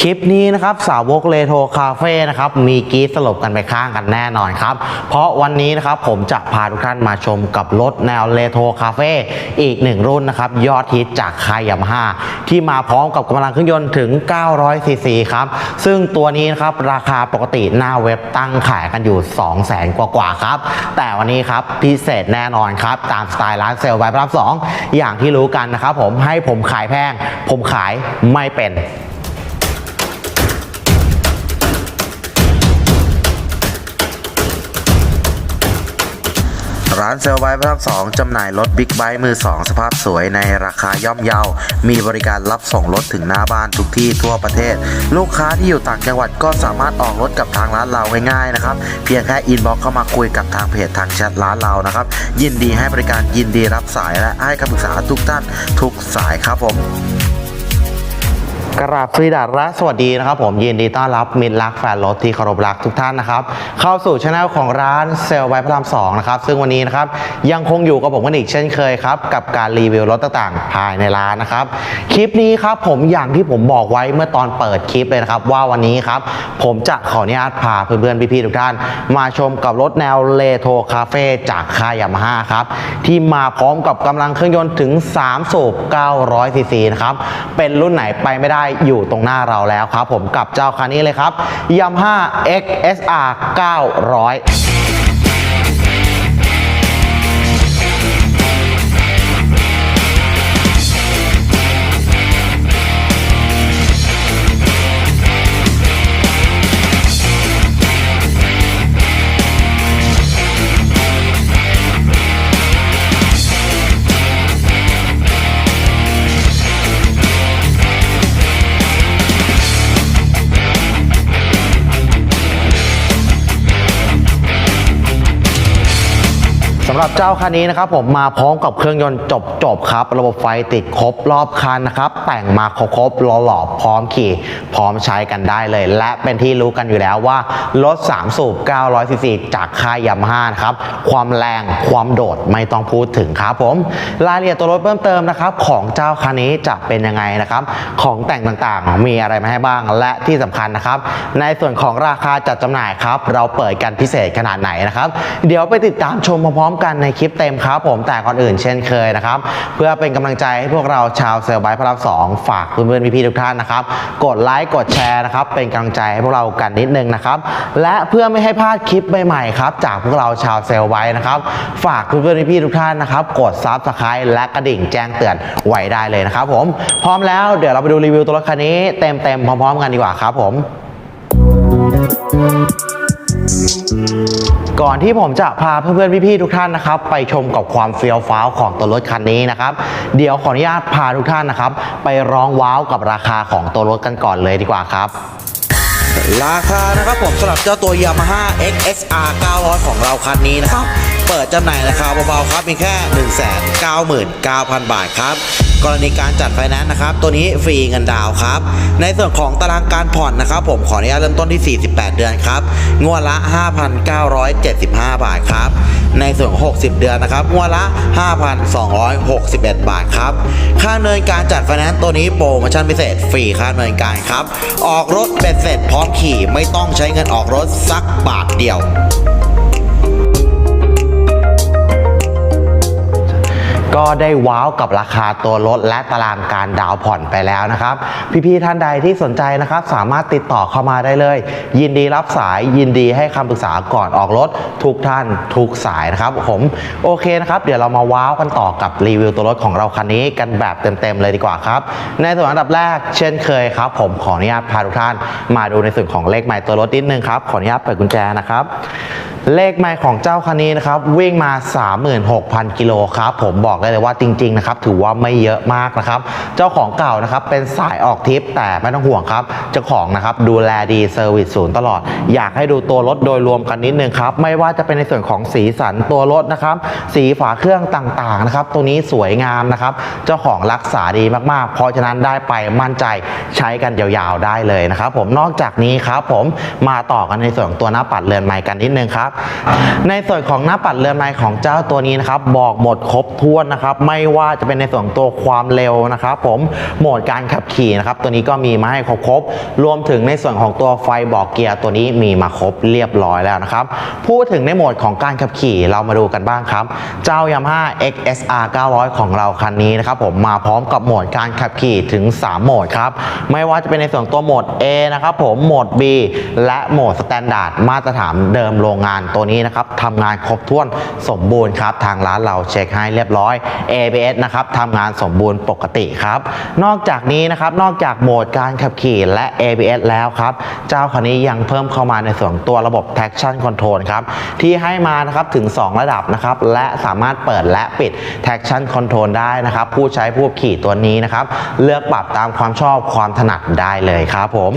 คลิปนี้นะครับสาวกเลโทคาเฟ่นะครับมีกีสลบกันไปข้างกันแน่นอนครับ เพราะวันนี้นะครับผมจะพาทุกท่านมาชมกับรถแนวเลโทคาเฟ่อีกหนึ่งรุ่นนะครับยอดฮิตจากคายยามาฮ่าที่มาพร้อมกับกำลังเครื่องยนต์ถึง 900ซีซีครับซึ่งตัวนี้นะครับราคาปกติหน้าเว็บตั้งขายกันอยู่ 2 0 0 0 0 0 กว่าๆครับ แต่วันนี้ครับพิเศษแน่นอนครับตามสไตล์ร้านเซลล์ไบพระรามสองอย่างที่รู้กันนะครับผมให้ผมขายแพง ผมขายไม่เป็น ร้านเซลไบค์พระรามสองจำหน่ายรถบิ๊กไบค์มือสองสภาพสวยในราคาย่อมเยา มีบริการรับส่งรถถึงหน้าบ้านทุกที่ทั่วประเทศ ลูกค้าที่อยู่ต่างจังหวัดก็สามารถออกรถกับทางร้านเราง่ายๆนะครับ เพียงแค่อินบ็อกเข้ามาคุยกับทางเพจทางแชทร้านเรานะครับ ยินดีให้บริการยินดีรับสายและให้คำปรึกษาทุกท่านทุกสายครับผม กราบสวีดัสและสวัสดีนะครับผมยินดีต้อนรับมิตรรักแฟนรถที่เคารพรักทุกท่านนะครับ เข้าสู่ช anel ของร้านเซลล์ไบพระรามสองนะครับ ซึ่งวันนี้นะครับยังคงอยู่กับผมกันอีกเช่นเคยครับ กับการรีวิวรถต่างๆ ภายในร้านนะครับ คลิปนี้ครับผมอย่างที่ผมบอกไว้เมื่อตอนเปิดคลิปเลยนะครับ ว่าวันนี้ครับผมจะขออนุญาตพาเพื่อนๆพี่ๆทุกท่าน มาชมกับรถแนวเลโทคาเฟ่จากค่ายยามาฮ่าครับที่มาพร้อมกับกำลังเครื่องยนต์ถึง3สูบ900ซีซีนะครับเป็นรุ่นไหนไปไม่ได้อยู่ตรงหน้าเราแล้วครับผมกับเจ้าคันนี้เลยครับ Yamaha XSR 900ำหรับเจ้าคันนี้นะครับผมมาพร้อมกับเครื่องยนต์จบจบครับ ระบบไฟติดครบรอบคันนะครับ แต่งมาครบครบๆหล่อพร้อมขี่ พร้อมใช้กันได้เลย และเป็นที่รู้กันอยู่แล้วว่ารถ 3 สูบ 900ซีซีจากค่ายยามาฮ่านครับ ความแรงความโดดไม่ต้องพูดถึงครับผมรายละเอียดตัวรถเพิ่มเติมนะครับ ของเจ้าคันนี้จะเป็นยังไงนะครับ ของแต่งต่างๆ มีอะไรมาให้บ้างและที่สำคัญนะครับ ในส่วนของราคาจัดจำหน่ายครับ เราเปิดกันพิเศษขนาดไหนนะครับ เดี๋ยวไปติดตามชมพร้อมๆกันในคลิปเต็มครับผมแต่ก่อนอื่นเช่นเคยนะครับ เพื่อเป็นกำลังใจให้พวกเราชาวเซลล์ไบค์พระรามสองฝากเพื่อนๆพี่ๆทุกท่านนะครับ กดไลค์กดแชร์นะครับ เป็นกำลังใจให้พวกเรากันนิดนึงนะครับ และเพื่อไม่ให้พลาดคลิปใหม่ๆครับ จากพวกเราชาวเซลล์ไว้นะครับ ฝากเพื่อนๆพี่ๆทุกท่านนะครับ กดซับสไครต์และกระดิ่งแจ้งเตือนไว้ได้เลยนะครับผมพร้อมแล้วเดี๋ยวเราไปดูรีวิวตัวรถคันนี้เต็มๆพร้อมๆ กันดีกว่าครับผม ก่อนที่ผมจะพาเพื่อนๆพี่ๆทุกท่านนะครับ ไปชมกับความเฟี้ยวฟ้าวของตัวรถคันนี้นะครับ เดี๋ยวขออนุญาตพาทุกท่านนะครับ ไปร้องว้าวกับราคาของตัวรถกันก่อนเลยดีกว่าครับราคานะครับผมสำหรับเจ้าตัว Yamaha XSR 900 ของเราคันนี้นะครับ เปิดจำหน่ายราคาเบาๆครับเพียงแค่ 199,000 บาทครับ กรณีการจัดไฟแนนซ์นะครับ ตัวนี้ฟรีเงินดาวครับ ในส่วนของตารางการผ่อนนะครับ ผมขออนุญาตเริ่มต้นที่ 48 เดือนครับ งวดละ 5,975 บาทครับ ในส่วน 60 เดือนนะครับ งวดละ 5,261 บาทครับ ค่าเนินการจัดไฟแนนซ์ตัวนี้โปรโมชั่นพิเศษฟรีค่าเนินการครับ ออกรถเบ็ดเสร็จพร้อมขี่ไม่ต้องใช้เงินออกรถสักบาทเดียว ก็ได้ว้าวกับราคาตัวรถและตารางการดาวน์ผ่อนไปแล้วนะครับ พี่ๆท่านใดที่สนใจนะครับ สามารถติดต่อเข้ามาได้เลย ยินดีรับสายยินดีให้คำปรึกษาก่อนออกรถทุกท่านทุกสายนะครับผมโอเคนะครับ เดี๋ยวเรามาว้าวกันต่อกับรีวิวตัวรถของเราคันนี้กันแบบเต็มๆเลยดีกว่าครับ ในส่วนอันดับแรกเช่นเคยครับ ผมขออนุญาตพาทุกท่าน มาดูในส่วนของเลขหมายตัวรถนิดนึงครับขออนุญาตเปิดกุญแจนะครับ เลขไมล์ของเจ้าคันนี้นะครับวิ่งมา 36,000 กิโลครับผมบอกได้เลยว่าจริงๆนะครับถือว่าไม่เยอะมากนะครับ เจ้าของเก่านะครับเป็นสายออกทริปแต่ไม่ต้องห่วงครับ เจ้าของนะครับดูแลดีเซอร์วิสศูนย์ตลอด อยากให้ดูตัวรถโดยรวมกันนิดนึงครับ ไม่ว่าจะเป็นในส่วนของสีสันตัวรถนะครับ สีฝาเครื่องต่างๆนะครับตัวนี้สวยงามนะครับ เจ้าของรักษาดีมากๆ เพราะฉะนั้นได้ไปมั่นใจใช้กันยาวๆได้เลยนะครับผมนอกจากนี้ครับผมมาต่อกันในส่วนตัวหน้าปัดเรือนไม้กันนิดนึงครับในส่วนของหน้าปัดเรือนไม้ของเจ้าตัวนี้นะครับ บอกหมดครบถ้วนนะครับ ไม่ว่าจะเป็นในส่วนตัวความเร็วนะครับ ผมโหมดการขับขี่นะครับ ตัวนี้ก็มีมาให้ครบๆรวมถึงในส่วนของตัวไฟบอกเกียร์ตัวนี้มีมาครบเรียบร้อยแล้วนะครับ พูดถึงในโหมดของการขับขี่เรามาดูกันบ้างครับ เจ้า Yamaha XSR 900 ของเราคันนี้นะครับ ผมมาพร้อมกับโหมดการขับขี่ถึง 3 โหมดครับ ไม่ว่าจะเป็นในส่วนตัวโหมด A นะครับ ผมโหมด B และโหมด Standard มาตรฐานเดิมโรงงานตัวนี้นะครับทำงานครบถ้วนสมบูรณ์ครับทางร้านเราเช็คให้เรียบร้อย ABS นะครับทำงานสมบูรณ์ปกติครับ นอกจากนี้นะครับนอกจากโหมดการขับขี่และ ABS แล้วครับ เจ้าคันนี้ยังเพิ่มเข้ามาในส่วนตัวระบบ traction control ครับที่ให้มานะครับถึง 2 ระดับนะครับและสามารถเปิดและปิด traction control ได้นะครับผู้ใช้ผู้ขี่ตัวนี้นะครับเลือกปรับตามความชอบความถนัดได้เลยครับผม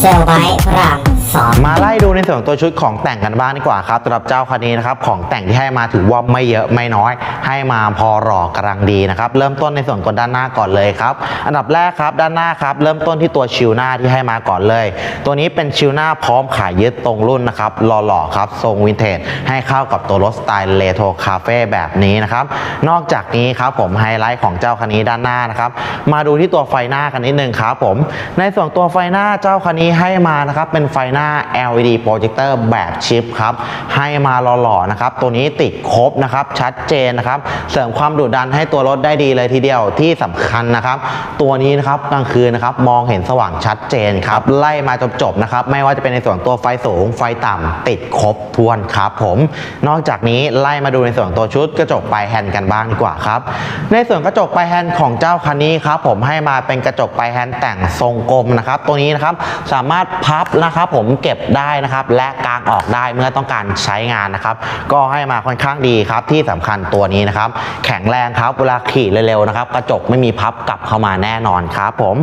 เซลไบต์พระราม สองมาไล่ดูในส่วนของตัวชุดของแต่งกันบ้างดีกว่าครับสำหรับเจ้าคันนี้นะครับของแต่งที่ให้มาถือว่าไม่เยอะไม่น้อย ให้มาพอหล่อกำลังดีนะครับเริ่มต้นในส่วนของด้านหน้าก่อนเลยครับอันดับแรกครับด้านหน้าครับเริ่มต้นที่ตัวชิวหน้าที่ให้มาก่อนเลย ตัวนี้เป็นชิวหน้าพร้อมขายยึดตรงรุ่นนะครับหล่อๆครับทรงวินเทจให้เข้ากับตัวรถสไตล์เลโทคาเฟ่แบบนี้นะครับนอกจากนี้ครับผมไฮไลท์ของเจ้าคันนี้ด้านหน้านะครับมาดูที่ตัวไฟหน้ากันนิดนึงครับผมในส่วนตัวไฟหน้าเจ้าคันนี้ให้มานะครับเป็นไฟหน้าน้า LED โปรเจคเตอร์แบบชิปครับ ให้มาหล่อๆนะครับ ตัวนี้ติดครบนะครับ ชัดเจนนะครับ เสริมความดุดันให้ตัวรถได้ดีเลยทีเดียวที่สำคัญนะครับ ตัวนี้นะครับกลางคืนนะครับมองเห็นสว่างชัดเจนครับ ไล่มาจบๆนะครับ ไม่ว่าจะเป็นในส่วนตัวไฟสูง ไฟต่ำติดครบทวนครับผม นอกจากนี้ไล่มาดูในส่วนตัวชุดกระจกปลายแฮนด์กันบ้างดีกว่าครับ ในส่วนกระจกปลายแฮนด์ของเจ้าคันนี้ครับผมให้มาเป็นกระจกปลายแฮนด์แต่งทรงกลมนะครับ ตัวนี้นะครับสามารถพับนะครับผมเก็บได้นะครับ และกางออกได้เมื่อต้องการใช้งานนะครับ ก็ให้มาค่อนข้างดีครับที่สำคัญตัวนี้นะครับ แข็งแรงครับเวลาขี่เร็วๆนะครับ กระจกไม่มีพับกลับเข้ามาแน่นอนครับผม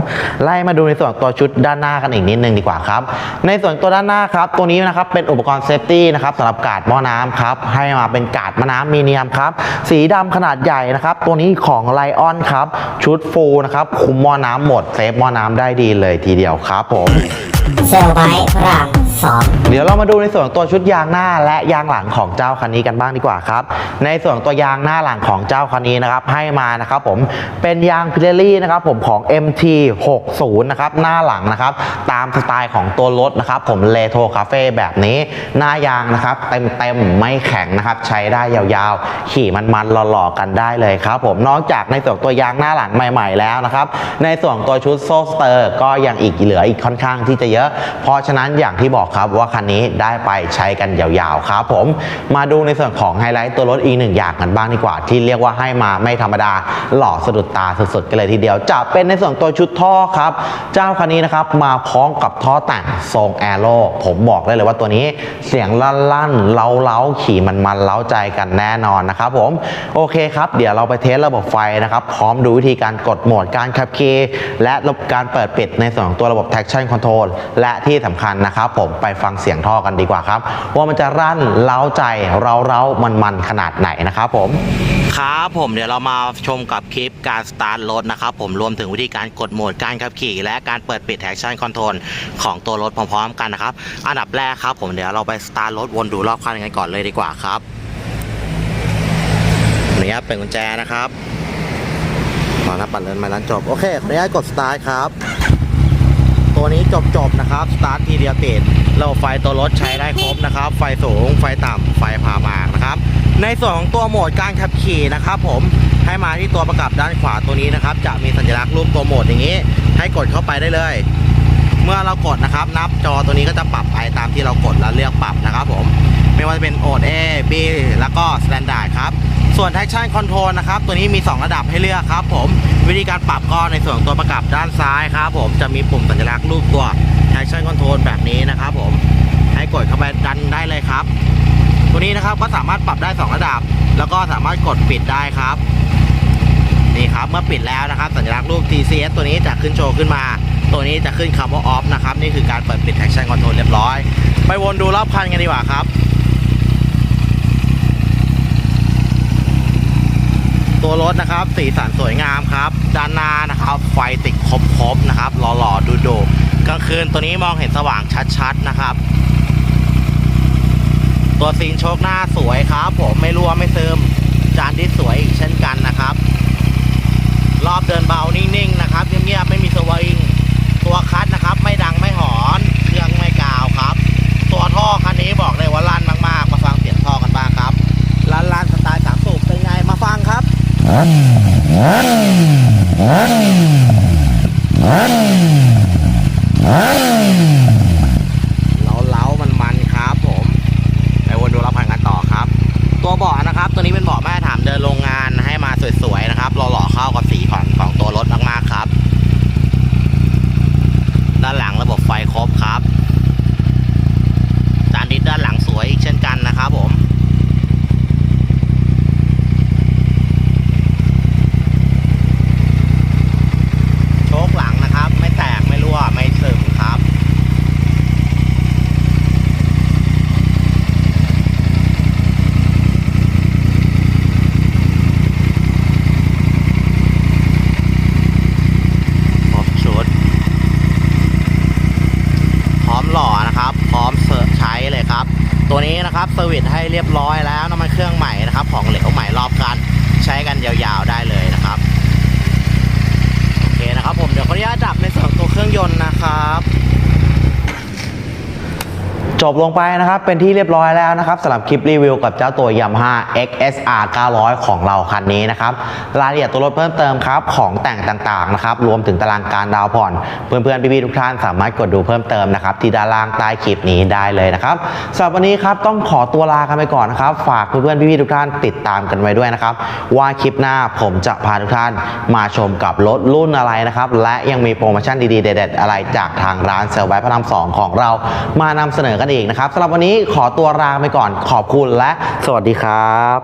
ไล่มาดูในส่วนตัวชุดด้านหน้ากันอีกนิดนึงดีกว่าครับ ในส่วนตัวด้านหน้าครับ ตัวนี้นะครับเป็นอุปกรณ์เซฟตี้นะครับสำหรับกาดหม้อน้ำครับให้มาเป็นกาดหม้อน้ำมีเนียมครับสีดำขนาดใหญ่นะครับ ตัวนี้ของไลออนครับ ชุดฟูลนะครับคุมหม้อน้ำหมดเซฟหม้อน้ำได้ดีเลยทีเดียวครับผม Sobat Perang 2 เดี๋ยวเรามาดูในส่วนตัวชุดยางหน้าและยางหลังของเจ้าคันนี้กันบ้างดีกว่าครับ ในส่วนตัวยางหน้าหลังของเจ้าคันนี้นะครับให้มานะครับผมเป็นยางพิเรลี่นะครับผมของ MT 60นะครับหน้าหลังนะครับตามสไตล์ของตัวรถนะครับผมเลโทคาเฟ่แบบนี้หน้ายางนะครับเต็มๆไม่แข็งนะครับใช้ได้ยาวๆ ขี่มันๆหล่อๆกันได้เลยครับผมนอกจากในส่วนตัวยางหน้าหลังใหม่ ๆ แล้วนะครับในส่วนตัวชุดโซสเตอร์ ก็ยังอีกเหลืออีกค่อนข้างที่จะเยอะ เพราะฉะนั้นอย่างที่บอกครับว่าคันนี้ได้ไปใช้กันยาวๆครับผมมาดูในส่วนของไฮไลท์ตัวรถอีกหนึ่งอย่างกันบ้างดีกว่า ที่เรียกว่าให้มาไม่ธรรมดา หล่อสะดุดตาสุดๆกันเลยทีเดียว จะเป็นในส่วนตัวชุดท่อครับ เจ้าคันนี้นะครับมาพร้อมกับท่อแต่งทรงแอโร่ผมบอกได้เลยว่าตัวนี้เสียงลั่นๆเล้าๆขี่มันๆเล้าใจกันแน่นอนนะครับผมโอเคครับ เดี๋ยวเราไปเทสระบบไฟนะครับ พร้อมดูวิธีการกดโหมดการขับขี่และระบบการเปิดปิดในส่วนของตัวระบบ traction control และที่สำคัญนะครับผมไปฟังเสียงท่อกันดีกว่าครับ ว่ามันจะรั่นเล้าใจเราเร้ามันมันขนาดไหนนะครับผมครับผมเดี๋ยวเรามาชมกับคลิปการสตาร์ทรถนะครับผมรวมถึงวิธีการกดโหมดการขับขี่ และการเปิดปิด traction control ของตัวรถพร้อมๆกันนะครับ อันดับแรกครับผมเดี๋ยวเราไปสตาร์ทรถวนดูรอบคันกันก่อนเลยดีกว่าครับขอนุญาตเปิดกุญแจนะครับตอนนับปัดเลินมาแล้วจบ โอเคขออนุญาตกดสตาร์ทครับ ตัวนี้จบๆนะครับสตาร์ททีเดียวติดเระบบไฟตัวรถใช้ได้ครบนะครับ ไฟสูง ไฟต่ำไฟผ่ามากนะครับ ในส่วนของตัวโหมดการขับขี่นะครับผมให้มาที่ตัวประกับด้านขวาตัวนี้นะครับ จะมีสัญลักษณ์รูปตัวโหมดอย่างนี้ ให้กดเข้าไปได้เลย เมื่อเรากดนะครับ นับจอตัวนี้ก็จะปรับไปตามที่เรากดแล้วเลือกปรับนะครับ ผมไม่ว่าจะเป็น o อ A B แล้วก็ Standard ครับ ส่วน Traction Control นะครับ ตัวนี้มี 2 ระดับให้เลือกครับผม วิธีการปรับก็ในส่วนตัวประกับด้านซ้ายครับผม จะมีปุ่มสัญลักษณ์รูปตัว Traction Control แบบนี้นะครับผม ให้กดเข้าไปดันได้เลยครับ ตัวนี้นะครับก็สามารถปรับได้ 2 ระดับ แล้วก็สามารถกดปิดได้ครับ นี่ครับ เมื่อปิดแล้วนะครับ สัญลักษณ์รูป TCS ตัวนี้จะขึ้นโชว์ขึ้นมา ตัวนี้จะขึ้นคำว่า off นะครับ นี่คือการเปิดปิด traction control เรียบร้อย ไปวนดูรอบคันกันดีกว่าครับ ตัวรถนะครับ สีสันสวยงามครับ ด้านหน้านะครับ ไฟติดครบๆนะครับ หล่อๆดูๆกลางคืนตัวนี้มองเห็นสว่างชัดๆนะครับ ตัวซีนโชคหน้าสวยครับ ผมไม่รั่วไม่ซึมจานดิสสวยอีกเช่นกันนะครับ รอบเดินเบานิ่งๆนะครับเงียบๆไม่มีสวิงตัวคัดนะครับ ไม่ดังไม่หอนเครื่องไม่กาวครับ ตัวท่อคันนี้บอกเลยว่าลั่น เล้าเล้ามันมันๆครับผมไปวนดูรับพันกันต่อครับ ตัวเบาะนะครับ ตัวนี้เป็นเบาะมาตรฐานเดินโรงงานให้มาสวยๆนะครับหล่อๆเข้ากับสีของของตัวรถมากๆครับ ด้านหลังระบบไฟครบครับจานดิสด้านหลังสวยอีกเช่นกันนะครับผม โชคหลังนะครับ ไม่แตกไม่รั่วไม่ซึมครับ ครบชุด พร้อมหล่อนะครับ พร้อมเสิร์ฟใช้เลยครับ ตัวนี้นะครับเซอร์วิสให้เรียบร้อยแล้วน้ำมันเครื่องใหม่นะครับของเหลวใหม่รอบกันใช้กันยาวๆได้เลยนะครับโอเคนะครับผมเดี๋ยวขออนุญาตดับในส่วนของตัวเครื่องยนต์นะครับ จบลงไปนะครับ เป็นที่เรียบร้อยแล้วนะครับสำหรับคลิปรีวิวกับเจ้าตัว Yamaha XSR 900 ของเราคันนี้นะครับ รายละเอียดตัวรถเพิ่มเติมครับ ของแต่งต่างๆนะครับ รวมถึงตารางการดาวน์ผ่อน เพื่อนๆ พี่ๆ ทุกท่านสามารถกดดูเพิ่มเติมนะครับ ที่ด้านล่างใต้คลิปนี้ได้เลยนะครับสำหรับวันนี้ครับต้องขอตัวลากันไปก่อนนะครับ ฝากเพื่อนๆ พี่ๆ ทุกท่านติดตามกันไว้ด้วยนะครับ ว่าคลิปหน้าผมจะพาทุกท่านมาชมกับรถรุ่นอะไรนะครับ และยังมีโปรโมชั่นดีๆ เด็ดๆ อะไรจากทางร้านเซลไบพระรามสองของเรา มานำเสนอกันอีกอีกนะครับสำหรับวันนี้ขอตัวลาไปก่อนขอบคุณและสวัสดีครับ